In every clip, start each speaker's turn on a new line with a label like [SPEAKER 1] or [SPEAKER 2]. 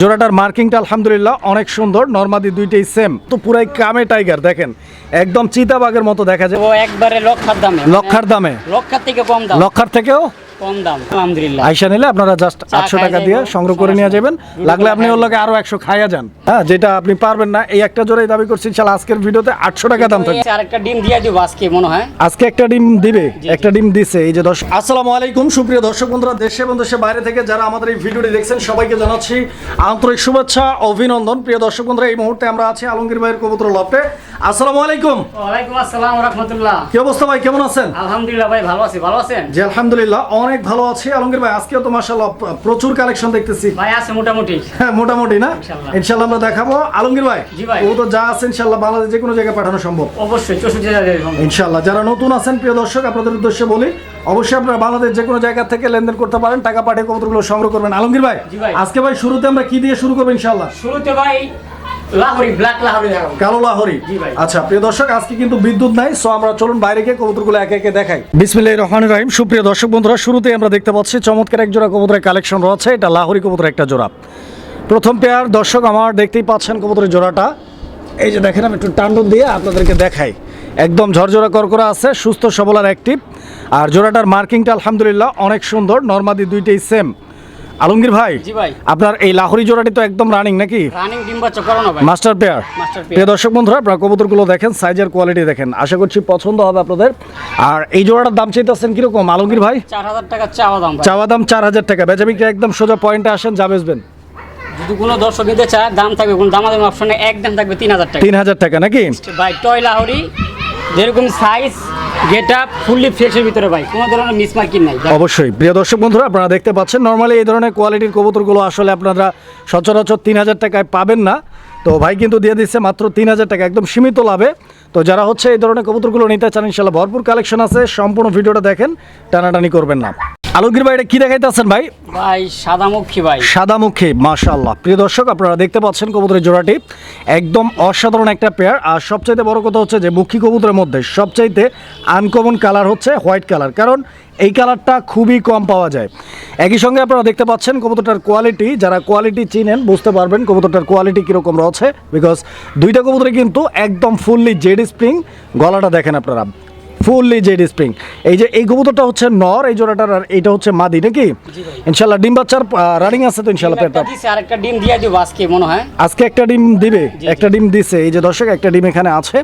[SPEAKER 1] জোড়াটার মার্কিংটা আলহামদুলিল্লাহ অনেক সুন্দর নর্মাদি দুইটাই সেম তো পুরাই কামে টাইগার দেখেন একদম চিতাবাগের মতো দেখা যায়।
[SPEAKER 2] ও একবারে লক্ষার দামে।
[SPEAKER 1] লক্ষার দামে।
[SPEAKER 2] লক্ষার থেকে কম দাম।
[SPEAKER 1] লক্ষার থেকেও
[SPEAKER 2] কম দাম। আলহামদুলিল্লাহ।
[SPEAKER 1] আইসা নিলে আপনারা জাস্ট আটশো টাকা দিয়ে সংগ্রহ করে নিয়ে যাবেন। লাগলে আপনি ওর লগে আরও একশো খাইয়া যান। হ্যাঁ যেটা আপনি পারবেন না এই একটা জোড়াই দাবি করছি ইনশাল্লাহ আজকের ভিডিওতে আটশো টাকা দাম থাকবে।
[SPEAKER 2] আর একটা ডিম দিয়ে দিব আজকে মনে হয়।
[SPEAKER 1] আজকে একটা ডিম দিবে একটা ডিম দিছে এই যে দর্শক। আসসালামু আলাইকুম সুপ্রিয় দর্শক বন্ধুরা দেশে এবং দেশের বাইরে থেকে যারা আমাদের এই ভিডিওটি দেখছেন সবাইকে জানাচ্ছি আন্তরিক শুভেচ্ছা অভিনন্দন। প্রিয় দর্শক বন্ধুরা এই মুহূর্তে আমরা আছি আলমগীর ভাইয়ের কবুতর লপটে আসসালামু আলাইকুম।
[SPEAKER 2] ওয়ালাইকুম আসসালাম রাহমাতুল্লাহ।
[SPEAKER 1] কি অবস্থা ভাই কেমন আছেন?
[SPEAKER 2] আলহামদুলিল্লাহ ভাই ভালো আছি ভালো আছেন?
[SPEAKER 1] জি আলহামদুলিল্লাহ অনেক ভালো আছি। আলমগীর ভাই আজকেও তো মাশাআল্লাহ প্রচুর কালেকশন দেখতেছি।
[SPEAKER 2] ভাই আছে মোটামুটি।
[SPEAKER 1] হ্যাঁ মোটামুটি না।
[SPEAKER 2] ইনশাল্লাহ
[SPEAKER 1] আমরা দেখাবো। আলমগীর ভাই ও তো যা আছে ইনশাল্লাহ বাংলাদেশ যে কোনো জায়গায় পাঠানো সম্ভব।
[SPEAKER 2] অবশ্যই চৌষট্টি হাজার
[SPEAKER 1] ইনশাল্লাহ যারা নতুন আছেন প্রিয় দর্শক আপনাদের উদ্দেশ্যে বলি অবশ্যই আপনারা বাংলাদেশ যে কোনো জায়গা থেকে লেনদেন করতে পারেন টাকা পাঠিয়ে কবুতরগুলো সংগ্রহ করবেন। আলমগীর ভাই আজকে ভাই শুরুতে আমরা কি দিয়ে শুরু করব ইনশাল্লাহ
[SPEAKER 2] শুরুতে ভাই লাহোরি ব্ল্যাক লাহোরি
[SPEAKER 1] কালো লাহরি?
[SPEAKER 2] জি ভাই।
[SPEAKER 1] আচ্ছা প্রিয় দর্শক আজকে কিন্তু বিদ্যুৎ নাই সো আমরা চলুন বাইরে গিয়ে কবুতরগুলো একে একে দেখাই। বিসমিল্লাহির রহমানির রহিম। সুপ্রিয় দর্শক বন্ধুরা শুরুতেই আমরা দেখতে পাচ্ছি চমৎকার এক জোড়া কবুতরের কালেকশন রয়েছে। এটা লাহোরি কবুতরের একটা জোড়া। প্রথম পেয়ার দর্শক আমার দেখতেই পাচ্ছেন কবুতরের জোড়াটা। এই যে দেখেন আমি একটু টান্ডন দিয়ে আপনাদেরকে দেখাই। একদম ঝরঝরা করকরা আছে সুস্থ সবল আর অ্যাক্টিভ আর জোড়াটার মার্কিংটা আলহামদুলিল্লাহ অনেক সুন্দর। নর্মাদি দুইটাই সেম আলমগীর ভাই
[SPEAKER 2] জি ভাই।
[SPEAKER 1] আপনার এই লাহোরি জোড়াটি তো একদম রানিং নাকি?
[SPEAKER 2] রানিং ডিম বাচ্চা করো ভাই।
[SPEAKER 1] মাস্টার পেয়ার প্রিয় দর্শক বন্ধুরা আপনারা কবুতরগুলো দেখেন সাইজের কোয়ালিটি দেখেন। আশা করছি পছন্দ হবে আপনাদের। আর এই জোড়াটার দাম চাইতেছেন কীরকম আলমগীর ভাই?
[SPEAKER 2] চার হাজার টাকা চাওয়া দাম
[SPEAKER 1] চাওয়া দাম চার হাজার টাকা। বেচা বিক্রি একদম সোজা পয়েন্টে আসেন যা বেচবেন।
[SPEAKER 2] যদি কোনো দর্শক নিতে চায় দাম থাকবে কোনো দামাদামি অপশনে একদম থাকবে তিন হাজার টাকা।
[SPEAKER 1] তিন হাজার টাকা নাকি?
[SPEAKER 2] ভাই টয় লাহোরি যেরকম সাইজ গেট আপ ফুললি ফ্রেশের ভিতরে ভাই, কোনো ধরনের মিসমার্কিং নাই।
[SPEAKER 1] অবশ্যই। প্রিয় দর্শক বন্ধুরা, আপনারা দেখতে পাচ্ছেন নর্মালি এই ধরনের কোয়ালিটির কবুতরগুলো আসলে আপনারা সচরাচর তিন হাজার টাকায় পাবেন না। তো ভাই কিন্তু দিয়ে দিচ্ছে মাত্র তিন হাজার টাকা, একদম সীমিত লাভে। তো যারা হচ্ছে এই ধরনের কবুতরগুলো নিতে চান ইনশাল্লাহ ভরপুর কালেকশন আছে, সম্পূর্ণ ভিডিওটা দেখেন, টানাটানি করবেন না। আলমগীর ভাই এটা কি দেখাইতেছেন ভাই?
[SPEAKER 2] ভাই সাদামুখী ভাই।
[SPEAKER 1] সাদামুখী মাশাআল্লাহ। প্রিয় দর্শক আপনারা দেখতে পাচ্ছেন কবুতরের জোড়াটি। একদম অসাধারণ একটা পেয়ার আর সবচাইতে বড় কথা হচ্ছে যে মুখী কবুতরের মধ্যে সবচাইতে আনকমন কালার হচ্ছে হোয়াইট কালার কারণ এই কালারটা খুবই কম পাওয়া যায়। একই সঙ্গে আপনারা দেখতে পাচ্ছেন কবুতরটার কোয়ালিটি যারা কোয়ালিটি চিনেন বুঝতে পারবেন কবুতরটার কোয়ালিটি কীরকম রয়েছে। বিকজ দুইটা কবুতরে কিন্তু একদম ফুললি জেড স্প্রিং গলাটা দেখেন আপনারা। Fully Z spring. এই যে এই কবুতরটা হচ্ছে নর এই জোড়াটার আর এটা হচ্ছে মাদি নাকি? ইনশাল্লাহ ডিম বাচ্চার রানিং আছে তো ইনশাল্লাহ পেটটা।
[SPEAKER 2] দিছে আরেকটা ডিম দিয়ে দিব আজকে মনে হয়।
[SPEAKER 1] আজকে একটা ডিম দিবে? একটা ডিম দিছে। এই যে দর্শক একটা ডিম এখানে আছে।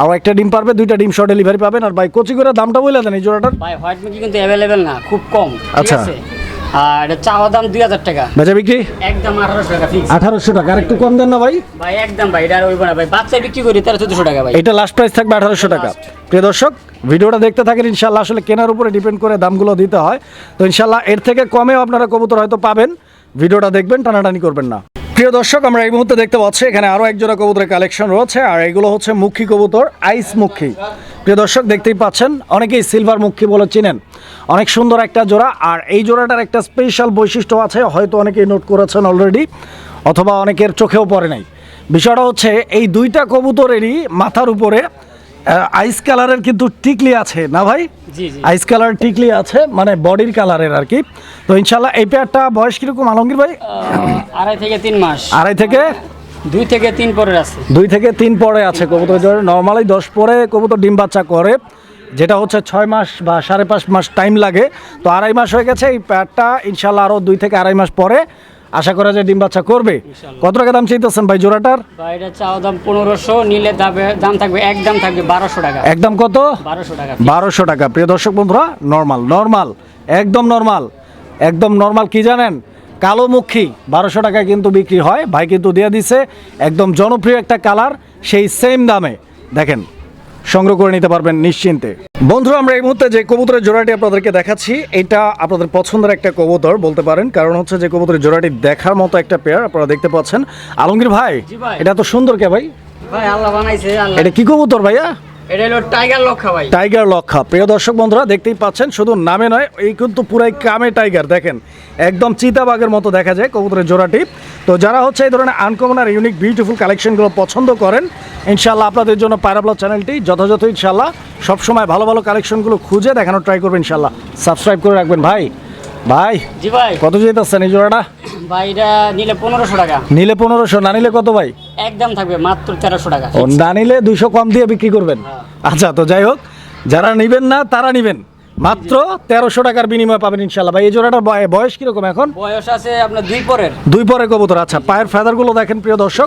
[SPEAKER 1] আর একটা ডিম পারবে দুইটা ডিম শর্ট ডেলিভারি পাবেন। আর ভাই কোচি করে দামটা বলে দেন এই জোড়াটার।
[SPEAKER 2] ভাই হোয়াইট মিল্কি কিন্তু অ্যাভেলেবেল না খুব কম
[SPEAKER 1] আচ্ছা।
[SPEAKER 2] আর চাওয়া দাম দুই হাজার টাকা।
[SPEAKER 1] বেচা বিক্রি?
[SPEAKER 2] একদম আঠারোশো টাকা ফিক্স
[SPEAKER 1] আঠারোশো টাকা। আর একটু কম দেন না ভাই।
[SPEAKER 2] ভাই একদম ভাই এটা আর না ভাই। বাচ্চা বিক্রি করি তেরো চোদ্দশো টাকা ভাই।
[SPEAKER 1] এটা লাস্ট প্রাইস থাকবে আঠারোশো টাকা। প্রিয় দর্শক ভিডিওটা দেখতে থাকেন ইনশাল্লাহ আসলে কেনার উপরে ডিপেন্ড করে দামগুলো দিতে হয়। তো ইনশাল্লাহ এর থেকে কমেও আপনারা কবুতর হয়তো পাবেন। ভিডিওটা দেখবেন টানাটানি করবেন না। প্রিয় দর্শক, আমরা এই মুহূর্তে দেখতে পাচ্ছি এখানে আরও এক জোড়া কবুতরের কালেকশন রয়েছে, আর এগুলো হচ্ছে মুখী কবুতর আইস মুখী। প্রিয় দর্শক, দেখতেই পাচ্ছেন, অনেকেই সিলভার মুখী বলে চিনেন। অনেক সুন্দর একটা জোড়া, আর এই জোড়াটার একটা স্পেশাল বৈশিষ্ট্য আছে, হয়তো অনেকেই নোট করেছেন অলরেডি অথবা অনেকের চোখেও পড়ে নাই। বিষয়টা হচ্ছে, এই দুইটা কবুতরেরই মাথার উপরে আইস কালারের কিন্তু টিকলি আছে না ভাই? আইস কালার টিকলি আছে মানে বডির কালারের আর কি। তো ইনশাল্লাহ এই পেয়ারটা বয়স কীরকম আলমগীর ভাই?
[SPEAKER 2] আড়াই থেকে তিন মাস।
[SPEAKER 1] আড়াই থেকে?
[SPEAKER 2] দুই থেকে তিন পরের আছে।
[SPEAKER 1] দুই থেকে তিন পরে আছে কবুতর নর্মালি দশ পরে কবুতর ডিম বাচ্চা করে যেটা হচ্ছে ছয় মাস বা সাড়ে পাঁচ মাস টাইম লাগে। তো আড়াই মাস হয়ে গেছে এই প্যাডটা ইনশাল্লাহ আরও দুই থেকে আড়াই মাস পরে আশা করা যায় ডিম বাচ্চা করবে। কত টাকা দাম চাইতেছেন ভাই জোড়াটার?
[SPEAKER 2] এটা চাওয়া দাম পনেরোশো নিলে দামে দাম থাকবে একদম থাকবে বারোশো টাকা।
[SPEAKER 1] একদম কত?
[SPEAKER 2] বারোশো টাকা।
[SPEAKER 1] বারোশো টাকা। প্রিয় দর্শক বন্ধুরা নর্মাল নর্মাল একদম নর্মাল একদম নর্মাল কি জানেন? কালো মুখী বারোশো টাকায় কিন্তু বিক্রি হয়। ভাই কিন্তু দিয়ে দিছে একদম জনপ্রিয় একটা কালার সেই সেম দামে। দেখেন সংগ্রহ করে নিতে পারবেন নিশ্চিন্তে। বন্ধুরা আমরা এই মুহূর্তে যে কবুতরের জোড়াটি আপনাদেরকে দেখাচ্ছি এটা আপনাদের পছন্দের একটা কবুতর বলতে পারেন। কারণ হচ্ছে যে কবুতরের জোড়াটি দেখার মতো একটা পেয়ার আপনারা দেখতে পাচ্ছেন। আলমগীর ভাই এটা তো সুন্দর কে ভাই?
[SPEAKER 2] ভাই আল্লাহ বানাইছে
[SPEAKER 1] এটা কি কবুতর ভাইয়া?
[SPEAKER 2] এটা টাইগার লক্ষা
[SPEAKER 1] টাইগার লক্ষা প্রিয় দর্শক বন্ধুরা, দেখতেই পাচ্ছেন, শুধু নামে নয়, এই কিন্তু পুরাই কামে টাইগার। দেখেন, একদম চিতাবাগের মতো দেখা যায় কবুতরের জোড়াটি তো যারা হচ্ছে এই ধরনের আনকমন আর ইউনিক বিউটিফুল কালেকশনগুলো পছন্দ করেন ইনশাল্লাহ আপনাদের জন্য পায়রাবলা চ্যানেলটি যথাযথ ইনশাল্লাহ সবসময় ভালো ভালো কালেকশনগুলো খুঁজে দেখানোর ট্রাই করবেন ইনশাল্লাহ সাবস্ক্রাইব করে রাখবেন, ভাই। ভাই
[SPEAKER 2] জি ভাই।
[SPEAKER 1] কত যেতেছেন এই জোড়াটা?
[SPEAKER 2] ভাই এটা নিলে পনেরোশো টাকা।
[SPEAKER 1] নিলে পনেরোশো না নিলে কত ভাই?
[SPEAKER 2] একদম থাকবে মাত্র তেরোশো টাকা।
[SPEAKER 1] ও না নিলে দুইশো কম দিয়ে বিক্রি করবেন। আচ্ছা তো যাই হোক যারা নিবেন না তারা নিবেন। মাত্র তেরোশো টাকার বিনিময়ে পাবেন ইনশাল্লাহ ভাই এই জোড়াটার বয়স কীরকম এখন?
[SPEAKER 2] বয়স আছে আপনার দুই পরের।
[SPEAKER 1] দুই পরে কবুতর। আচ্ছা পায়ের ফেদারগুলো দেখেন প্রিয় দর্শক।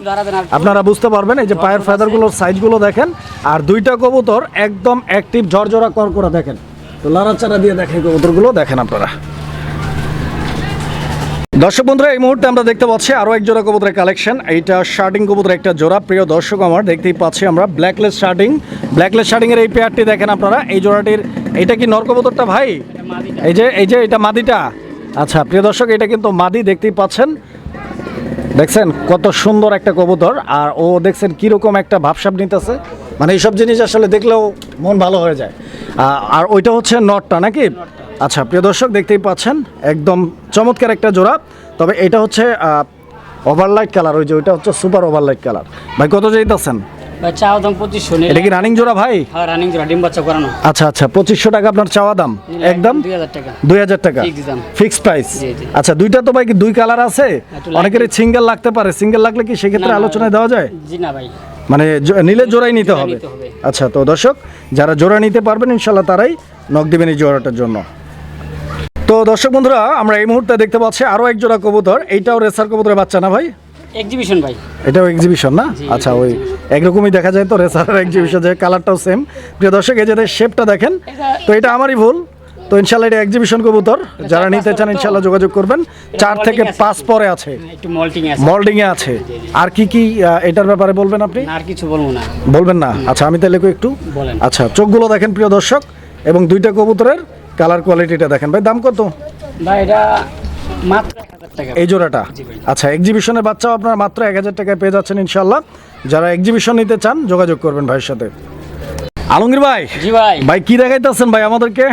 [SPEAKER 1] আপনারা বুঝতে পারবেন এই যে পায়ের ফেদারগুলোর সাইজগুলো দেখেন। আর দুইটা কবুতর একদম অ্যাক্টিভ ঝরঝরা কর করে দেখেন। তো লাড়াচাড়া দিয়ে দেখেন কবুতরগুলো। দেখেন আপনারা। দর্শক বন্ধুরা, এই মুহূর্তে আমরা দেখতে পাচ্ছি আরও এক জোড়া কবুতরের কালেকশন এইটা শার্টিং কবুতরের একটা জোড়া। প্রিয় দর্শক, আমার দেখতেই পাচ্ছি আমরা ব্ল্যাকলেস শার্টিং ব্ল্যাকলেস শার্টিংয়ের এই পেয়ারটি দেখেন আপনারা। এই জোড়াটির, এটা কি নর কবুতরটা ভাই? এই যে এই যে, এটা মাদিটা। আচ্ছা প্রিয় দর্শক, এটা কিন্তু মাদি, দেখতেই পাচ্ছেন। দেখছেন কত সুন্দর একটা কবুতর। আর ও দেখছেন কীরকম একটা ভাবসাব নিতেছে। মানে এইসব জিনিস আসলে দেখলেও মন ভালো হয়ে যায়। আর ওইটা হচ্ছে নটটা, নাকি? আচ্ছা প্রিয় দর্শক দেখতেই পাচ্ছেন একদম চমৎকার একটা জোড়া। তবে এটা হচ্ছে ওভারলাইট কালার ওই যে ওইটা হচ্ছে সুপার ওভারলাইট কালার ভাই কত
[SPEAKER 2] দাম পঁচিশশো
[SPEAKER 1] এটা কি রানিং জোড়া ভাই?
[SPEAKER 2] হ্যাঁ রানিং জোড়া ডিম বাচ্চা করানো।
[SPEAKER 1] আচ্ছা আচ্ছা পঁচিশশো টাকা আপনার চাওয়া দাম? একদম?
[SPEAKER 2] দুই হাজার টাকা।
[SPEAKER 1] দুই হাজার টাকা?
[SPEAKER 2] Fixed
[SPEAKER 1] fixed price. আচ্ছা দুইটা তো ভাই দুই কালার আছে? অনেকের সিঙ্গেল লাগতে পারে। সিঙ্গেল লাগলে কি সেক্ষেত্রে আলোচনায় দেওয়া যায়?
[SPEAKER 2] জি না ভাই।
[SPEAKER 1] মানে নিলে জোড়াই নিতে হবে।
[SPEAKER 2] নিতে হবে।
[SPEAKER 1] আচ্ছা তো দর্শক যারা জোড়া নিতে পারবেন ইনশাল্লাহ তারাই নক দেবেন এই জোড়াটার জন্য। তো দর্শক বন্ধুরা আমরা এই মুহূর্তে দেখতে পাচ্ছি আরও এক জোড়া কবুতর। এইটাও রেসার কবুতরের বাচ্চা না ভাই?
[SPEAKER 2] এক্সিবিশন ভাই।
[SPEAKER 1] এটাও এক্সিবিশন না? আচ্ছা ওই একরকমই দেখা যায় তো রেসার এক্সিবিশন যে কালারটাও সেম প্রিয় দর্শক এই যে শেপটা দেখেন তো এটা আমারই ভুল। তো ইনশাল্লাহ এটা এক্সিবিশন কবুতর। যারা নিতে চান ইনশাল্লাহ যোগাযোগ করবেন। চার থেকে। পাঁচ পরে আছে।
[SPEAKER 2] একটু মল্টিং আছে।
[SPEAKER 1] মল্ডিং এ আছে আর কি কি এটার ব্যাপারে বলবেন আপনি?
[SPEAKER 2] আর কিছু বলব না।
[SPEAKER 1] বলবেন না? আচ্ছা আমি তাহলে একটু একটু?
[SPEAKER 2] বলেন।
[SPEAKER 1] আচ্ছা চোখগুলো দেখেন প্রিয় দর্শক এবং দুইটা কবুতরের কালার কোয়ালিটিটা দেখেন। ভাই দাম কত?
[SPEAKER 2] ভাই এটা মাত্র
[SPEAKER 1] এই জোড়াটা? আচ্ছা এক্সিবিশনের বাচ্চাও আপনারা মাত্র এক হাজার টাকায় পেয়ে যাচ্ছেন ইনশাল্লাহ যারা এক্সিবিশন নিতে চান যোগাযোগ করবেন ভাইয়ের সাথে। আলমগীর ভাই
[SPEAKER 2] জি ভাই।
[SPEAKER 1] ভাই কি দেখাইতেছেন ভাই আমাদেরকে?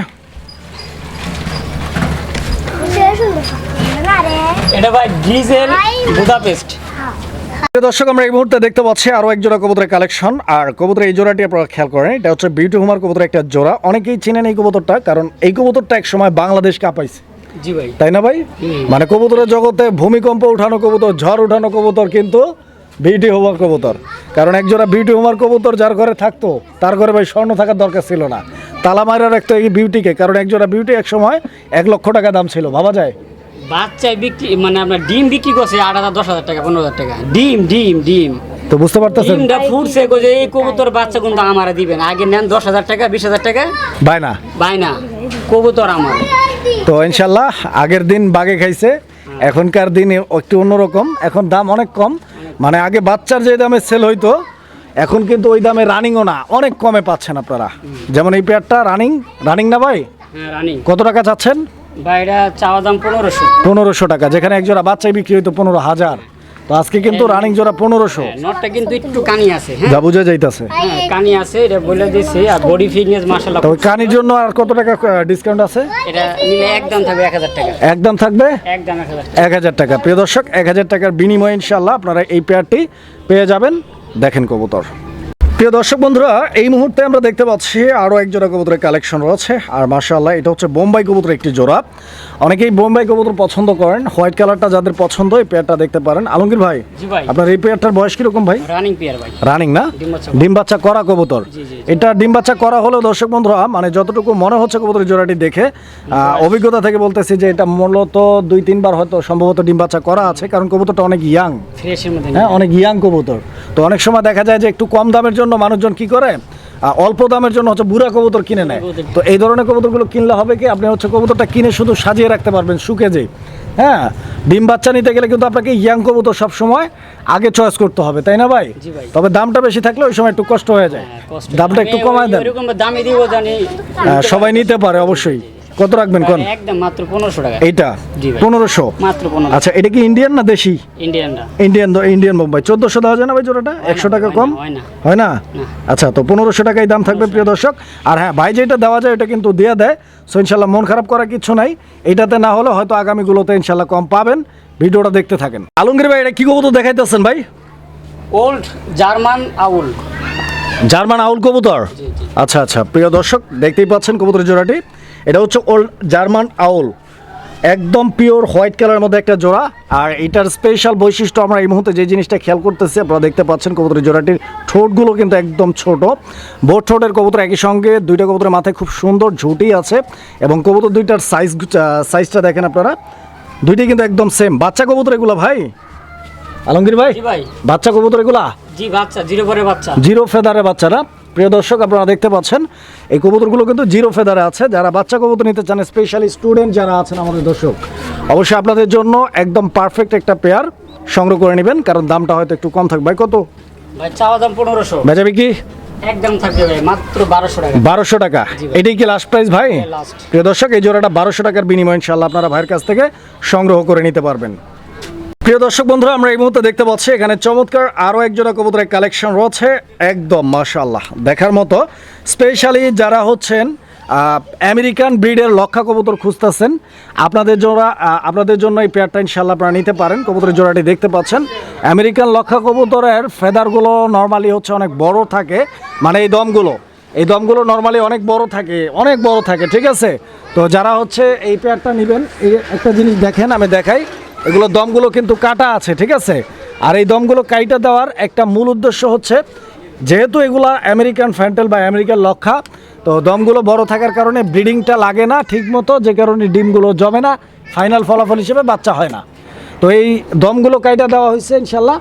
[SPEAKER 2] এটা ভাই ডিজেল বুদাপেস্ট।
[SPEAKER 1] দর্শক আমরা এই মুহূর্তে দেখতে পাচ্ছি আরও এক জোড়া কবুতরের কালেকশন। আর কবুতরের এই জোড়াটি আপনারা খেয়াল করেন এটা হচ্ছে বিউটি হুমার কবুতরের একটা জোড়া। অনেকেই চিনেন এই কবুতরটা কারণ এই কবুতরটা এক সময় বাংলাদেশ কাঁপাইছে।
[SPEAKER 2] জি ভাই।
[SPEAKER 1] তাই না ভাই? মানে কবুতরের জগতে ভূমিকম্প উঠানো কবুতর ঝড় উঠানো কবুতর কিন্তু বিউটি হোমার কবুতর। কারণ একজোড়া বিউটি হোমার কবুতর যার ঘরে থাকতো তার ঘরে ভাই স্বর্ণ থাকার দরকার ছিল না। তালা মারা রাখতো এই বিউটিকে কারণ একজোড়া বিউটি এক সময় এক লক্ষ টাকা দাম ছিল ভাবা যায়?
[SPEAKER 2] বাচ্চায় বিক্রি মানে আপনার ডিম বিক্রি করছে আট হাজার দশ হাজার টাকা পনেরো হাজার টাকা। ডিম ডিম ডিম।
[SPEAKER 1] তো বুঝতে পারতেছেন?
[SPEAKER 2] ডিমটা ফুটছে কই যে এই কবুতর বাচ্চা কিন্তু আমার দিবেন। আগে নেন দশ হাজার টাকা বিশ হাজার টাকা।
[SPEAKER 1] ভাই না?
[SPEAKER 2] বাই না। কবুতর আমার।
[SPEAKER 1] তো ইনশাল্লাহ আগের দিন বাগে খাইছে এখনকার দিনে একটু অন্যরকম। এখন দাম অনেক কম। মানে আগে বাচ্চার যে দামে সেল হইতো এখন কিন্তু ওই দামে রানিংও না। অনেক কমে পাচ্ছেন আপনারা। যেমন এই পেয়ারটা রানিং রানিং না ভাই?
[SPEAKER 2] হ্যাঁ
[SPEAKER 1] কত টাকা চাচ্ছেন?
[SPEAKER 2] এটা চাওয়া দাম পনেরোশো।
[SPEAKER 1] পনেরোশো টাকা যেখানে এক জোড়া বাচ্চাই বিক্রি হইতো পনেরো হাজার। তো আজকে কিন্তু রানিং জোড়া পনেরোশো।
[SPEAKER 2] নটটা কিন্তু একটু কানি আছে হ্যাঁ।
[SPEAKER 1] যা বুঝে যাইতাছে।
[SPEAKER 2] হ্যাঁ, কানি আছে এটা বলে দিয়েছি আর বডি ফিটনেস মার্শাল
[SPEAKER 1] তো ওই কানির জন্য আর কত টাকা ডিসকাউন্ট আছে?
[SPEAKER 2] এটা নিলে একদম থাকবে এক হাজার টাকা।
[SPEAKER 1] একদম থাকবে?
[SPEAKER 2] একদম এক হাজার
[SPEAKER 1] এক হাজার টাকা। প্রিয় দর্শক এক হাজার টাকার বিনিময়ে ইনশাল্লাহ আপনারা এই পেয়ারটি পেয়ে যাবেন। দেখেন কবুতর। প্রিয় দর্শক বন্ধুরা এই মুহূর্তে আমরা দেখতে পাচ্ছি আরও এক জোড়া কবুতরের কালেকশন রয়েছে। আর মার্শাল্লাহ এটা হচ্ছে বোম্বাই কবুতরের একটি জোড়া। অনেকেই বোম্বাই কবুতর পছন্দ করেন হোয়াইট কালারটা যাদের পছন্দ এই পেয়ারটা দেখতে পারেন। আলমগীর ভাই আপনার এই পেয়ারটার বয়স কীরকম ভাই?
[SPEAKER 2] রানিং পেয়ার ভাই।
[SPEAKER 1] রানিং না?
[SPEAKER 2] ডিম বাচ্চা
[SPEAKER 1] করা। কবুতর। এটা ডিম বাচ্চা করা হলেও দর্শক বন্ধুরা মানে যতটুকু মনে হচ্ছে কবুতরের জোড়াটি দেখে আহ, অভিজ্ঞতা থেকে বলতেছি যে এটা মূলত দুই তিনবার হয়তো সম্ভবত ডিম বাচ্চা করা আছে কারণ কবুতরটা অনেক ইয়াং হ্যাঁ অনেক ইয়াং কবুতর। তো অনেক সময় দেখা যায় যে একটু কম দামের জন্য মানুষজন কি করে? অল্প দামের জন্য হচ্ছে বুড়া কবুতর কিনে নেয়। তো এই ধরনের কবুতরগুলো কিনলে হবে কি? আপনি হচ্ছে কবুতরটা কিনে শুধু সাজিয়ে রাখতে পারবেন শুকে যে হ্যাঁ? ডিম বাচ্চা নিতে গেলে কিন্তু আপনাকে ইয়াং কবুতর সবসময় আগে চয়েস করতে হবে তাই না ভাই? তবে দামটা বেশি থাকলে ওই সময় একটু কষ্ট হয়ে যায়।
[SPEAKER 2] হ্যাঁ,
[SPEAKER 1] দামটা একটু কমায় দেন। আহ, সবাই নিতে পারে অবশ্যই। কত রাখবেন কোন?
[SPEAKER 2] একদম মাত্র পনেরোশো টাকা।
[SPEAKER 1] এইটা?
[SPEAKER 2] জি ভাই।
[SPEAKER 1] পনেরোশো?
[SPEAKER 2] মাত্র পনেরো
[SPEAKER 1] আচ্ছা এটা কি ইন্ডিয়ান না দেশি?
[SPEAKER 2] ইন্ডিয়ানরা
[SPEAKER 1] ইন্ডিয়ান ইন্ডিয়ান বোম্বাই। চোদ্দোশো দেওয়া যায় না ভাই জোড়াটা? একশো টাকা কম?
[SPEAKER 2] হয় না।
[SPEAKER 1] হয়। আচ্ছা তো পনেরোশো টাকাই দাম থাকবে প্রিয় দর্শক। আর হ্যাঁ ভাই যেটা দেওয়া যায় এটা কিন্তু দিয়ে দেয়। সো ইনশাল্লাহ মন খারাপ করার কিছু নাই। এটাতে না হলে হয়তো আগামীগুলোতে ইনশাল্লাহ কম পাবেন। ভিডিওটা দেখতে থাকেন। আলমগীর ভাই এটা কি কবুতর দেখাইতেছেন ভাই?
[SPEAKER 2] Old German owl
[SPEAKER 1] German owl কবুতর। আচ্ছা আচ্ছা প্রিয় দর্শক দেখতেই পাচ্ছেন কবুতরের জোড়াটি। এটা হচ্ছে ওল্ড জার্মান আউল। একদম পিওর হোয়াইট কালারের মধ্যে একটা জোড়া। আর এটার স্পেশাল বৈশিষ্ট্য আমরা এই মুহূর্তে যে জিনিসটা খেয়াল করতেছি আপনারা দেখতে পাচ্ছেন কবুতরের জোড়াটির ঠোঁটগুলো কিন্তু একদম ছোট। বোট ঠোঁটের কবুতর একই সঙ্গে দুইটা কবুতরের মাথায় খুব সুন্দর ঝুঁটি আছে এবং কবুতর দুইটার সাইজ সাইজটা দেখেন আপনারা। দুইটাই কিন্তু একদম সেম বাচ্চা কবুতর এগুলো ভাই? আলমগীর ভাই?
[SPEAKER 2] ভাই।
[SPEAKER 1] বাচ্চা কবুতর এগুলা?
[SPEAKER 2] জি বাচ্চা জিরো পরে বাচ্চা।
[SPEAKER 1] জিরো ফেদারে বাচ্চারা। প্রিয় দর্শক আপনারা দেখতে পাচ্ছেন এই কবুতরগুলো কিন্তু জিরো ফেদারে আছে। যারা বাচ্চা কবুতর নিতে চান স্পেশালি স্টুডেন্ট যারা আছেন আমাদের দর্শক অবশ্যই আপনাদের জন্য একদম পারফেক্ট একটা পেয়ার সংগ্রহ করে নেবেন কারণ দামটা হয়তো একটু কম থাকবে। কত?
[SPEAKER 2] ভাই চাওয়া দাম পনেরোশো।
[SPEAKER 1] বেচাবি কি
[SPEAKER 2] একদম থাকবে ভাই মাত্র বারোশো টাকা।
[SPEAKER 1] এটাই কি লাস্ট প্রাইস ভাই? প্রিয় দর্শক এই জোড়াটা বারোশো টাকার বিনিময় ইনশাল্লাহ আপনারা ভাইয়ের কাছ থেকে সংগ্রহ করে নিতে পারবেন। প্রিয় দর্শক বন্ধুরা, আমরা এই মুহূর্তে দেখতে পাচ্ছি, এখানে চমৎকার আরও এক জোড়া কবুতরের কালেকশন রয়েছে। একদম মাশাল্লাহ দেখার মতো। স্পেশালি যারা হচ্ছেন আমেরিকান ব্রিডের লক্ষা কবুতর খুঁজতেছেন, আপনাদের জোড়া আপনাদের জন্য এই পেয়ারটা ইনশাল্লাহ আপনারা নিতে পারেন। কবুতরের জোড়াটি দেখতে পাচ্ছেন। আমেরিকান লক্ষা কবুতরের ফেদারগুলো নর্মালি হচ্ছে অনেক বড় থাকে মানে এই দমগুলো। এই দমগুলো নর্মালি অনেক বড় থাকে, অনেক বড় থাকে, ঠিক আছে? তো যারা হচ্ছে এই পেয়ারটা নেবেন, এই একটা জিনিস দেখেন, আমি দেখাই। এগুলো দমগুলো কিন্তু কাটা আছে ঠিক আছে? আর এই দমগুলো কাইটা দেওয়ার একটা মূল উদ্দেশ্য হচ্ছে যেহেতু এগুলো আমেরিকান ফ্যান্টেল বা আমেরিকান লক্ষা তো দমগুলো বড় থাকার কারণে ব্রিডিংটা লাগে না ঠিকমতো যে কারণে ডিমগুলো জমে না ফাইনাল ফলাফল হিসেবে বাচ্চা হয় না। তো এই দমগুলো কাইটা দেওয়া হয়েছে ইনশাল্লাহ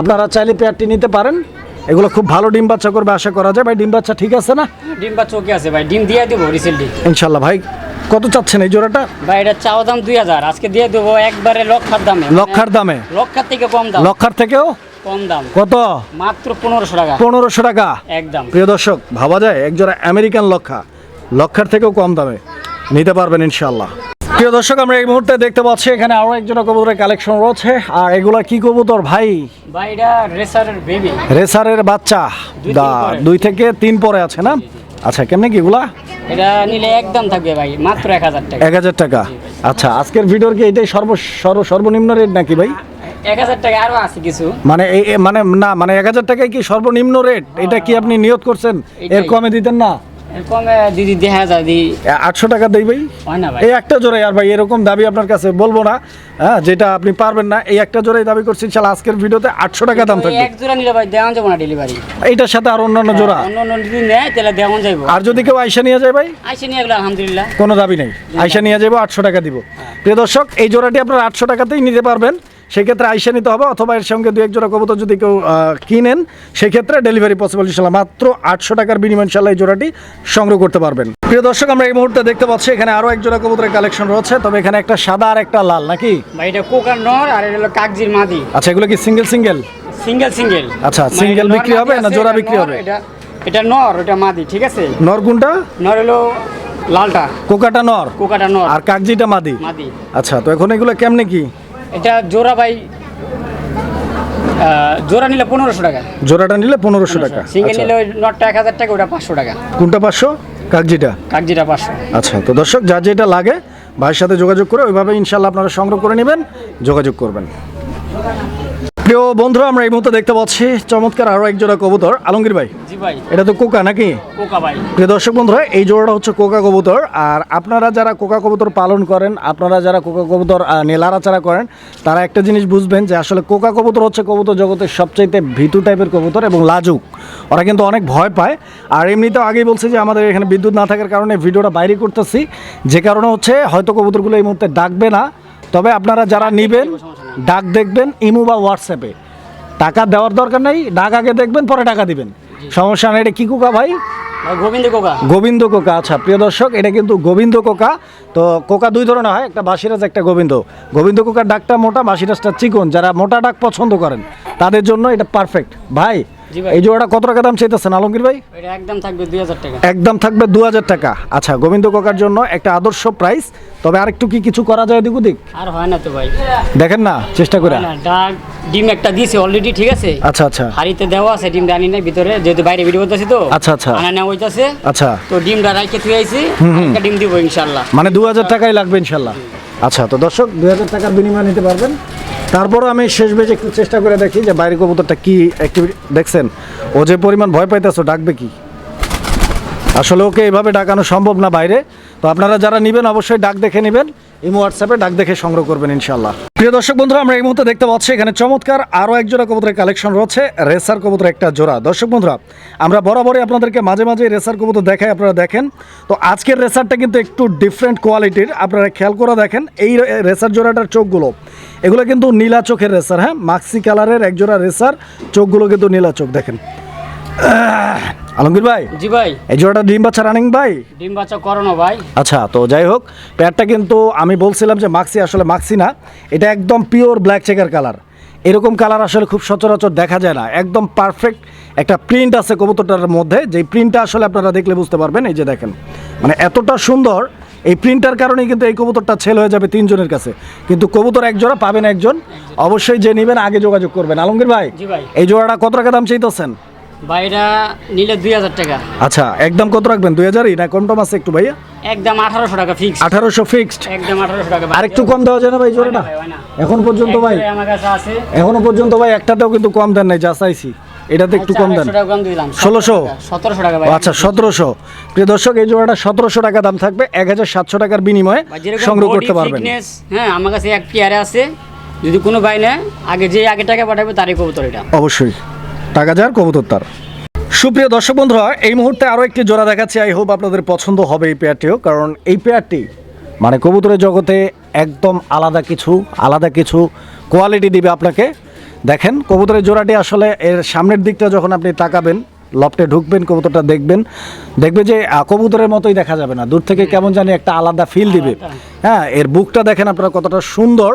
[SPEAKER 1] আপনারা চাইলে পেয়ারটি নিতে পারেন। এগুলো খুব ভালো ডিম বাচ্চা করবে আশা করা যায়। ভাই ডিম বাচ্চা ঠিক আছে না?
[SPEAKER 2] ডিম বা চৌকি আছে ভাই ডিম দিয়ে দেবো রিসেন্টলি
[SPEAKER 1] ইনশাল্লাহ ভাই কত চাচ্ছেন এই জোড়াটা?
[SPEAKER 2] ভাই এটা চাওয়া দাম দুই হাজার। আজকে দিয়ে দেবো একবারে লক্ষার দামে।
[SPEAKER 1] লক্ষার দামে?
[SPEAKER 2] লক্ষার থেকে কম দাম।
[SPEAKER 1] লক্ষার থেকেও?
[SPEAKER 2] কম দাম।
[SPEAKER 1] কত?
[SPEAKER 2] মাত্র পনেরোশো টাকা।
[SPEAKER 1] পনেরোশো টাকা।
[SPEAKER 2] একদম।
[SPEAKER 1] প্রিয় দর্শক ভাবা যায় একজোড়া আমেরিকান লক্ষা। লক্ষার থেকেও কম দামে। নিতে পারবেন ইনশাল্লাহ প্রিয় দর্শক আমরা এই মুহূর্তে দেখতে পাচ্ছি এখানে আরও একজোড়া কবুতরের কালেকশন রয়েছে। আর এগুলা কি কবুতর ভাই?
[SPEAKER 2] ভাই এটা রেসারের বেবি
[SPEAKER 1] রেসারের বাচ্চা।
[SPEAKER 2] দুই
[SPEAKER 1] থেকে তিন পরে। আছে না? আচ্ছা কেমনে কি এগুলা?
[SPEAKER 2] এটা নিলে একদম থাকবে ভাই মাত্র এক হাজার টাকা।
[SPEAKER 1] এক হাজার টাকা। আচ্ছা আজকের ভিডিওর কি এটাই সর্ব সর্ব- সর্বনিম্ন রেট নাকি ভাই?
[SPEAKER 2] এক হাজার টাকা আরও আছে কিছু।
[SPEAKER 1] মানে মানে না মানে এক হাজার টাকায় কি সর্বনিম্ন রেট এটা কি আপনি নিয়োগ করছেন? এর কমে দিতেন না?
[SPEAKER 2] কমে দিদি দেখা যায় দি
[SPEAKER 1] আটশো টাকা দেই ভাই?
[SPEAKER 2] হয় না ভাই।
[SPEAKER 1] এই একটা জোড়াই আর ভাই এরকম দাবি আপনার কাছে বলব না হ্যাঁ যেটা আপনি পারবেন না এই একটা জোড়াই দাবি করছি আজকের ভিডিওতে আটশো টাকা দাম
[SPEAKER 2] ওই
[SPEAKER 1] থাকবে।
[SPEAKER 2] এক জোড়া নিলে ভাই দেওয়া যাব না ডেলিভারি
[SPEAKER 1] এইটার সাথে আর অন্যান্য জোড়া?
[SPEAKER 2] অন্য অন্য যদি নেয় তাহলে দেওয়া যাইবো।
[SPEAKER 1] আর যদি কেউ আইসা নিয়ে যায় ভাই?
[SPEAKER 2] আইসে নিয়ে গেলো আলহামদুলিল্লাহ।
[SPEAKER 1] কোনো দাবি নেই। আইসা নিয়ে যাব আটশো টাকা দিব। প্রিয় দর্শক এই জোড়াটি আপনার আটশো টাকাতেই নিতে পারবেন। সেক্ষেত্রে আইসা নিতে হবে অথবা এর সঙ্গে দু এক জোড়া কবুতর যদি কেউ কিনেন সেক্ষেত্রে ডেলিভারি পসিবল ইনশাল্লাহ মাত্র আটশো টাকার বিনিময় ইনশাল্লাহ এই জোড়াটি সংগ্রহ করতে পারবেন। প্রিয় দর্শক আমরা এই মুহূর্তে দেখতে পাচ্ছি এখানে আরও এক জোড়া কবুতরের কালেকশন রয়েছে। তবে এখানে একটা সাদা আর একটা লাল নাকি?
[SPEAKER 2] ভাই এটা কোকার নর আর এটা হলো কাকজির মাদি।
[SPEAKER 1] আচ্ছা এগুলো কি সিঙ্গেল সিঙ্গেল
[SPEAKER 2] সিঙ্গেল সিঙ্গেল
[SPEAKER 1] আচ্ছা, সিঙ্গেল বিক্রি হবে না জোড়া বিক্রি হবে?
[SPEAKER 2] এটা এটা নর এটা মাদি ঠিক আছে?
[SPEAKER 1] নর কোনটা?
[SPEAKER 2] নর হলো লালটা।
[SPEAKER 1] কোকাটা নর?
[SPEAKER 2] কোকাটা নর।
[SPEAKER 1] আর কাকজিটা মাদি?
[SPEAKER 2] মাদি।
[SPEAKER 1] আচ্ছা তো এখন এগুলো কেমনে কি?
[SPEAKER 2] এটা জোড়া ভাই জোড়া নিলে পনেরোশো টাকা।
[SPEAKER 1] জোড়াটা নিলে পনেরোশো টাকা।
[SPEAKER 2] সিঙ্গেল
[SPEAKER 1] আচ্ছা।
[SPEAKER 2] নিলে ওই নটটা এক হাজার টাকা ওটা পাঁচশো টাকা।
[SPEAKER 1] কোনটা পাঁচশো? কাগজিটা
[SPEAKER 2] কাগজিটা পাঁচশো।
[SPEAKER 1] আচ্ছা তো দর্শক যা যেটা লাগে ভাইয়ের সাথে যোগাযোগ করে ওইভাবে ইনশাল্লাহ আপনারা সংগ্রহ করে নেবেন যোগাযোগ করবেন। প্রিয় বন্ধুরা আমরা এই মুহূর্তে দেখতে পাচ্ছি চমৎকার আরও এক জোড়া কবুতর। আলমগীর ভাই
[SPEAKER 2] জি ভাই।
[SPEAKER 1] এটা তো কোকা নাকি?
[SPEAKER 2] কোকা ভাই।
[SPEAKER 1] প্রিয় দর্শক বন্ধুরা এই জোড়াটা হচ্ছে কোকা কবুতর। আর আপনারা যারা কোকা কবুতর পালন করেন আপনারা যারা কোকা কবুতর নেলাড়াচাড়া করেন তারা একটা জিনিস বুঝবেন যে আসলে কোকা কবুতর হচ্ছে কবুতর জগতের সবচাইতে ভীতু টাইপের কবুতর এবং লাজুক। ওরা কিন্তু অনেক ভয় পায়। আর এমনিতেও আগেই বলছি যে আমাদের এখানে বিদ্যুৎ না থাকার কারণে ভিডিওটা বাইরে করতেছি। যে কারণে হচ্ছে হয়তো কবুতরগুলো এই মুহূর্তে ডাকবে না। তবে আপনারা যারা নেবেন ডাক দেখবেন ইমু বা হোয়াটসঅ্যাপে টাকা দেওয়ার দরকার নেই ডাক আগে দেখবেন পরে টাকা দিবেন। সমস্যা নেই এটা কি কোকা ভাই?
[SPEAKER 2] গোবিন্দ কোকা।
[SPEAKER 1] গোবিন্দ কোকা আচ্ছা প্রিয় দর্শক এটা কিন্তু গোবিন্দ কোকা। তো কোকা দুই ধরনের হয় একটা বাসিরাজ একটা গোবিন্দ। গোবিন্দ কোকার ডাকটা মোটা বাসিরাজটা চিকন। যারা মোটা ডাক পছন্দ করেন তাদের জন্য এটা পারফেক্ট ভাই। এই জোড়াটা কত টাকা দাম চাইতেছেন আলমগীর ভাই?
[SPEAKER 2] একদম থাকবে দুই হাজার টাকা।
[SPEAKER 1] একদম থাকবে দু হাজার টাকা। আচ্ছা গোবিন্দ কোকার জন্য একটা আদর্শ প্রাইস তবে আরেকটু কি কিছু করা যায় দিক ওদিক
[SPEAKER 2] আর হয় না তো ভাই।
[SPEAKER 1] দেখেন না চেষ্টা করে।
[SPEAKER 2] ডাক ডিম একটা দিছে অলরেডি ঠিক আছে?
[SPEAKER 1] আচ্ছা আচ্ছা।
[SPEAKER 2] হাড়িতে দেওয়া আছে ডিমটা আনি নাই ভিতরে যেহেতু বাইরে ভিডিও করতেছি তো।
[SPEAKER 1] আচ্ছা, আচ্ছা।
[SPEAKER 2] আনা নেওয়া হইতাছে।
[SPEAKER 1] আচ্ছা।
[SPEAKER 2] তো ডিমটা রাইকে থুয়ে আইছি একটা ডিম দিব ইনশাল্লাহ।
[SPEAKER 1] মানে দু হাজার টাকাই লাগবে ইনশাল্লাহ। আচ্ছা তো দর্শক দু হাজার টাকার বিনিময়ে নিতে পারবেন। তারপরও আমি শেষ বেজে একটু চেষ্টা করে দেখি যে বাইরে কবুতরটা কি অ্যাক্টিভিটি দেখছেন। ও যে পরিমাণ ভয় পাইতেছো ডাকবে কি? আসলে ওকে এভাবে ডাকানো সম্ভব না বাইরে। তো আপনারা যারা নেবেন, অবশ্যই ডাক দেখে নেবেন। ইমো হোয়াটসঅ্যাপে ডাক দেখে সংগ্রহ করবেন ইনশাল্লাহ প্রিয় দর্শক বন্ধুরা, আমরা এই মুহূর্তে দেখতে পাচ্ছি, এখানে চমৎকার আরও এক জোড়া কবুতরের কালেকশন রয়েছে, রেসার কবুতর একটা জোড়া। দর্শক বন্ধুরা, আমরা বরাবরই আপনাদেরকে মাঝে মাঝে রেসার কবুতর দেখাই, আপনারা দেখেন। তো আজকের রেসারটা কিন্তু একটু ডিফারেন্ট কোয়ালিটির আপনারা খেয়াল করে দেখেন, এই রেসার জোড়াটার চোখগুলো, এগুলো কিন্তু নীলা চোখের রেসার হ্যাঁ? মাক্সি কালারের এক জোড়া রেসার, চোখগুলো কিন্তু নীলা চোখ, দেখেন। আলমগীর ভাই?
[SPEAKER 2] জি ভাই।
[SPEAKER 1] এই জোড়াটা ডিম বাচ্চা রানিং ভাই?
[SPEAKER 2] ডিম বাচ্চা করো না ভাই।
[SPEAKER 1] আচ্ছা তো যাই হোক প্যাডটা কিন্তু আমি বলছিলাম যে মাক্সি আসলে মাক্সি না। এটা একদম পিওর ব্ল্যাক চেকার কালার এরকম কালার আসলে খুব সচরাচর দেখা যায় না। একদম পারফেক্ট একটা প্রিন্ট আছে কবুতরটার মধ্যে। যেই প্রিন্টটা আসলে আপনারা দেখলে বুঝতে পারবেন এই যে দেখেন। মানে এতটা সুন্দর এই প্রিন্টার কারণেই কিন্তু এই কবুতরটা ছেল হয়ে যাবে তিনজনের কাছে। কিন্তু কবুতর এক জোড়া পাবেন একজন। অবশ্যই যে নেবেন আগে যোগাযোগ করবেন। আলমগীর ভাই
[SPEAKER 2] ভাই।
[SPEAKER 1] এই জোড়াটা কত টাকা দাম চাইতেছেন?
[SPEAKER 2] ভাইরা নিলে দুই হাজার টাকা।
[SPEAKER 1] আচ্ছা একদম কত রাখবেন? দুই হাজারই? না কম টম আছে একটু ভাইয়া?
[SPEAKER 2] একদম আঠারোশো টাকা ফিক্স
[SPEAKER 1] আঠারোশো ফিক্সড
[SPEAKER 2] একদম আঠারোশো টাকা ভাই।
[SPEAKER 1] আরেকটু কম দেওয়া যায় না ভাই জোড়াটা
[SPEAKER 2] না,
[SPEAKER 1] এখন পর্যন্ত ভাই
[SPEAKER 2] আমার কাছে আছে।
[SPEAKER 1] এখনও পর্যন্ত ভাই একটাতেও কিন্তু কম দেন নাই যা চাইছি। এটাতে একটু কম দেন।
[SPEAKER 2] টাকা কম দিলাম
[SPEAKER 1] 1600
[SPEAKER 2] সতেরোশো টাকা
[SPEAKER 1] আচ্ছা সতেরোশো। প্রিয় দর্শক এই জোড়াটা সতেরোশো টাকা দাম থাকবে এক হাজার সাতশো টাকার বিনিময়ে সংগ্রহ করতে পারবেন।
[SPEAKER 2] হ্যাঁ আমার কাছে এক পেয়ারে আছে। যদি কোনো ভাই নেয় আগে যে আগে টাকা পাঠাবে তারই কবুতর এটা।
[SPEAKER 1] অবশ্যই। টাকা যার কবুতর তার। সুপ্রিয় দর্শক বন্ধুরা, এই মুহূর্তে আরও একটি জোড়া দেখাচ্ছি। আই হোপ আপনাদের পছন্দ হবে এই পেয়ারটিও কারণ এই পেয়ারটি মানে কবুতরের জগতে একদম আলাদা কিছু আলাদা কিছু কোয়ালিটি দিবে আপনাকে। দেখেন, কবুতরের জোড়াটি আসলে এর সামনের দিকটা যখন আপনি তাকাবেন লফটে ঢুকবেন কবুতরটা দেখবেন। দেখবে যে কবুতরের মতোই দেখা যাবে না। দূর থেকে কেমন জানি একটা আলাদা ফিল দিবে। হ্যাঁ এর বুকটা দেখেন আপনারা কতটা সুন্দর।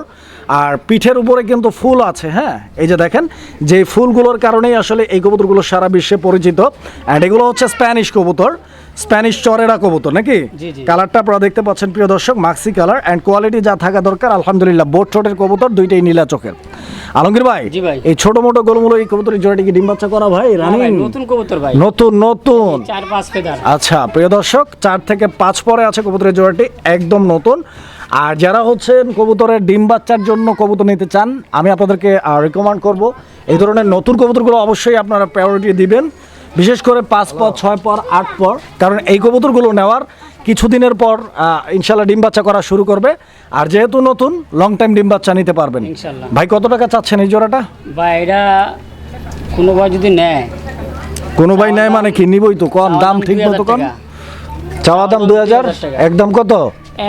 [SPEAKER 1] আর পিঠের উপরে কিন্তু ফুল আছে হ্যাঁ? এই যে দেখেন যে ফুলগুলোর কারণেই আসলে এই কবুতরগুলো সারা বিশ্বে পরিচিত। অ্যান্ড এগুলো হচ্ছে স্প্যানিশ কবুতর। স্প্যানিশ চরেরা কবুতর নাকি। কালারটা আপনারা দেখতে পাচ্ছেন প্রিয় দর্শক মাক্সি কালার অ্যান্ড কোয়ালিটি যা থাকা দরকার আলহামদুলিল্লাহ বোট ঠোঁটের কবুতর দুইটাই নীলা চোখের। আলমগীর ভাই এই ছোট মোটো গোলমুলো এই কবুতরের জোড়াটি কি ডিম বাচ্চা করা ভাই
[SPEAKER 2] ভাই,
[SPEAKER 1] রানিং
[SPEAKER 2] নতুন কবুতর ভাই।
[SPEAKER 1] নতুন নতুন।
[SPEAKER 2] চার পাঁচ ফেদার।
[SPEAKER 1] আচ্ছা প্রিয় দর্শক চার থেকে পাঁচ পরে আছে কবুতরের জোড়াটি একদম নতুন। আর যারা হচ্ছেন কবুতরের ডিম বাচ্চার জন্য কবুতর নিতে চান আমি আপনাদেরকে রেকমেন্ড করব। এই ধরনের নতুন কবুতরগুলো অবশ্যই আপনারা প্রায়োরিটি দিবেন। বিশেষ করে পাঁচ পর ছয় পর আট পর কারণ এই কবুতরগুলো নেওয়ার কিছুদিনের পর ইনশাল্লাহ ডিম বাচ্চা করা শুরু করবে। আর যেহেতু নতুন লং টাইম ডিম বাচ্চা নিতে পারবেন। ভাই কত টাকা চাচ্ছেন এই জোড়াটা?
[SPEAKER 2] বা এটা কোনো ভাই যদি নেয়।
[SPEAKER 1] কোনো ভাই নেয় মানে কি? নিবই তো কম দাম ঠিক
[SPEAKER 2] 2000
[SPEAKER 1] মতো কম? চাওয়া দাম দুই হাজার? একদম কত?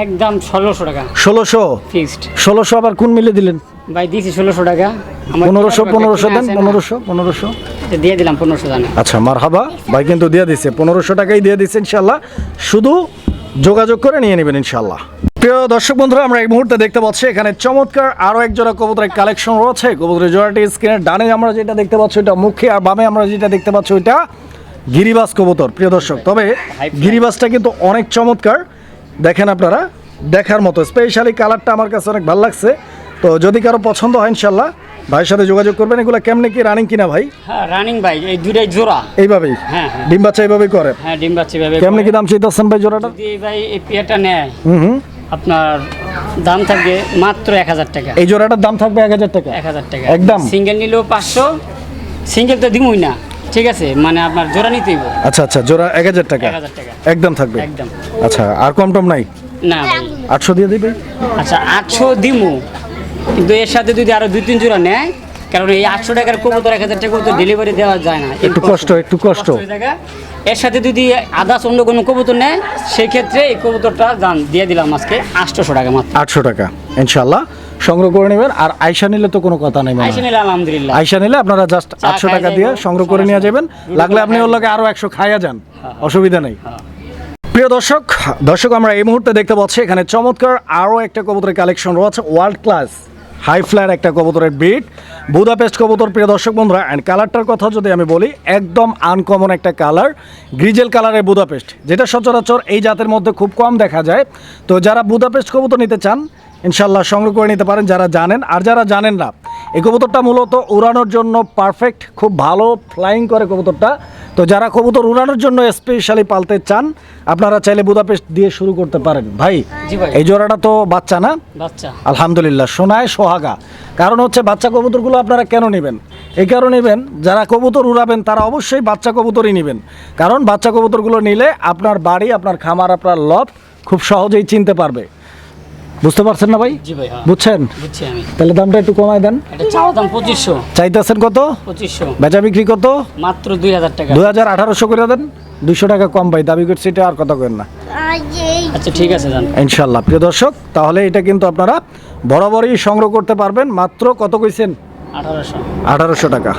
[SPEAKER 2] একদম ষোলোশো টাকা।
[SPEAKER 1] ষোলোশো?
[SPEAKER 2] ফিক্সড।
[SPEAKER 1] ষোলোশো আবার কোন মিলে দিলেন?
[SPEAKER 2] ভাই দিয়েছি ষোলোশো টাকা।
[SPEAKER 1] পনেরোশো পনেরোশো দেন পনেরোশো পনেরোশো।
[SPEAKER 2] দিয়ে দিলাম পনেরোশো জানে।
[SPEAKER 1] আচ্ছা মার হাবা ভাই কিন্তু দিয়ে দিচ্ছে পনেরোশো টাকাই দিয়ে দিচ্ছে ইনশাল্লাহ শুধু যোগাযোগ করে নিয়ে নেবেন ইনশাল্লাহ প্রিয় দর্শক বন্ধুরা আমরা এই মুহূর্তে দেখতে পাচ্ছি এখানে চমৎকার আরও এক জোড়া কবুতরের কালেকশন রয়েছে। কবুতরের জোড়াটি স্ক্রিনের ডানে আমরা যেটা দেখতে পাচ্ছি ওইটা মুখে আর বামে আমরা যেটা দেখতে পাচ্ছি ওইটা গিরিবাস কবুতর। প্রিয় দর্শক তবে গিরিবাসটা কিন্তু অনেক চমৎকার। দেখেন আপনারা দেখার মতো। স্পেশালি কালারটা আমার কাছে অনেক ভালো লাগছে। তো যদি কারও পছন্দ হয় ইনশাল্লাহ ভাইয়ের সাথে যোগাযোগ করবেন এগুলো কেমনে কি রানিং কিনা ভাই?
[SPEAKER 2] হ্যাঁ রানিং ভাই এই দুটাই জোড়া।
[SPEAKER 1] এইভাবেই?
[SPEAKER 2] হ্যাঁ, হ্যাঁ।
[SPEAKER 1] ডিম বাচ্চা এইভাবেই করে?
[SPEAKER 2] হ্যাঁ ডিম বাচ্চা ভাবে
[SPEAKER 1] কেমনে কি দাম সেই চাইতেছেন ভাই জোড়াটা?
[SPEAKER 2] যদি ভাই এই পেয়ারটা নেয়
[SPEAKER 1] হুম হুম।
[SPEAKER 2] আপনার দাম থাকবে মাত্র এক হাজার টাকা।
[SPEAKER 1] এই জোড়াটার দাম থাকবে এক হাজার টাকা?
[SPEAKER 2] এক হাজার টাকা।
[SPEAKER 1] একদম?
[SPEAKER 2] সিঙ্গেল নিলেও পাঁচশো সিঙ্গেল তো দিমই না ঠিক আছে? মানে আপনার জোড়া নিতেই।
[SPEAKER 1] আচ্ছা আচ্ছা জোড়া এক হাজার টাকা?
[SPEAKER 2] এক হাজার টাকা।
[SPEAKER 1] একদম থাকবে?
[SPEAKER 2] একদম।
[SPEAKER 1] আচ্ছা আর কম টম নাই?
[SPEAKER 2] না
[SPEAKER 1] আটশো দিয়ে দিবে?
[SPEAKER 2] আচ্ছা আটশো দিমু। কিন্তু এর সাথে যদি আরও দুই তিন জোড়া নেয় কারণ এই আটশো টাকার কবুতর এক হাজার টাকা কবুতর ডেলিভারি দেওয়া যায় না।
[SPEAKER 1] একটু কষ্ট, একটু কষ্ট।
[SPEAKER 2] এর সাথে যদি আদার্স অন্য কোনো কবুতর নেয় সেই ক্ষেত্রে এই কবুতরটা দাম দিয়ে দিলাম আজকে আটশোশো টাকা মাত্র।
[SPEAKER 1] আটশো টাকা ইনশাল্লাহ সংগ্রহ করে নেবেন। আর আয়সা নিলে তো কোনো কথা নেই হয়।
[SPEAKER 2] আইসে নিলে আলহামদুলিল্লাহ।
[SPEAKER 1] আয়সা নিলে আপনারা জাস্ট আটশো টাকা দিয়ে সংগ্রহ করে নিয়ে যাবেন। লাগলে আপনি ওর লাগে আরও একশো খাইয়া যান। অসুবিধা নেই। প্রিয় দর্শক দর্শক আমরা এই মুহূর্তে দেখতে পাচ্ছি এখানে চমৎকার আরও একটা কবুতরের কালেকশন রয়েছে ওয়ার্ল্ড ক্লাস হাই ফ্লায়ার একটা কবুতরের ব্রিড। বুদাপেস্ট কবুতর, প্রিয় দর্শক বন্ধুরা অ্যান্ড কালারটার কথা যদি আমি বলি, একদম আনকমন একটা কালার গ্রিজেল কালারের বুদাপেস্ট, যেটা সচরাচর এই জাতের মধ্যে খুব কম দেখা যায়। তো যারা বুদাপেস্ট কবুতর নিতে চান ইনশাল্লাহ সংগ্রহ করে নিতে পারেন যারা জানেন আর যারা জানেন না। এই কবুতরটা মূলত উড়ানোর জন্য পারফেক্ট খুব ভালো ফ্লাইং করে কবুতরটা। তো যারা কবুতর উড়ানোর জন্য স্পেশালি পালতে চান আপনারা চাইলে বুদাপেস্ট দিয়ে শুরু করতে পারেন।
[SPEAKER 2] ভাই।
[SPEAKER 1] এই জোড়াটা তো বাচ্চা না?
[SPEAKER 2] বাচ্চা।
[SPEAKER 1] আলহামদুলিল্লাহ সোনায় সোহাগা। কারণ হচ্ছে বাচ্চা কবুতরগুলো আপনারা কেন নেবেন? এই কারণে নেবেন যারা কবুতর উড়াবেন তারা অবশ্যই বাচ্চা কবুতরই নেবেন। কারণ বাচ্চা কবুতরগুলো নিলে আপনার বাড়ি আপনার খামার আপনার লব খুব সহজেই চিনতে পারবে। বুঝতে পারছেন না ভাই?
[SPEAKER 2] জি ভাই হ্যাঁ।
[SPEAKER 1] বুঝছেন?
[SPEAKER 2] বুঝছি আমি।
[SPEAKER 1] তাহলে দামটা একটু কমায় দেন।
[SPEAKER 2] এটা চাওয়া দাম পঁচিশশো।
[SPEAKER 1] চাইতেছেন কত?
[SPEAKER 2] পঁচিশশো।
[SPEAKER 1] বেচা বিক্রি কত?
[SPEAKER 2] মাত্র দুই হাজার টাকা।
[SPEAKER 1] দুই হাজার আঠারোশো করে দেন। দুইশো টাকা কম ভাই দাবি করছি এটা আর কথা কেন না।
[SPEAKER 2] আচ্ছা ঠিক আছে যান
[SPEAKER 1] ইনশাল্লাহ প্রিয় দর্শক তাহলে এটা কিন্তু আপনারা বরাবরই সংগ্রহ করতে পারবেন। মাত্র কত কইছেন?
[SPEAKER 2] আঠারোশো।
[SPEAKER 1] আঠারোশো টাকা।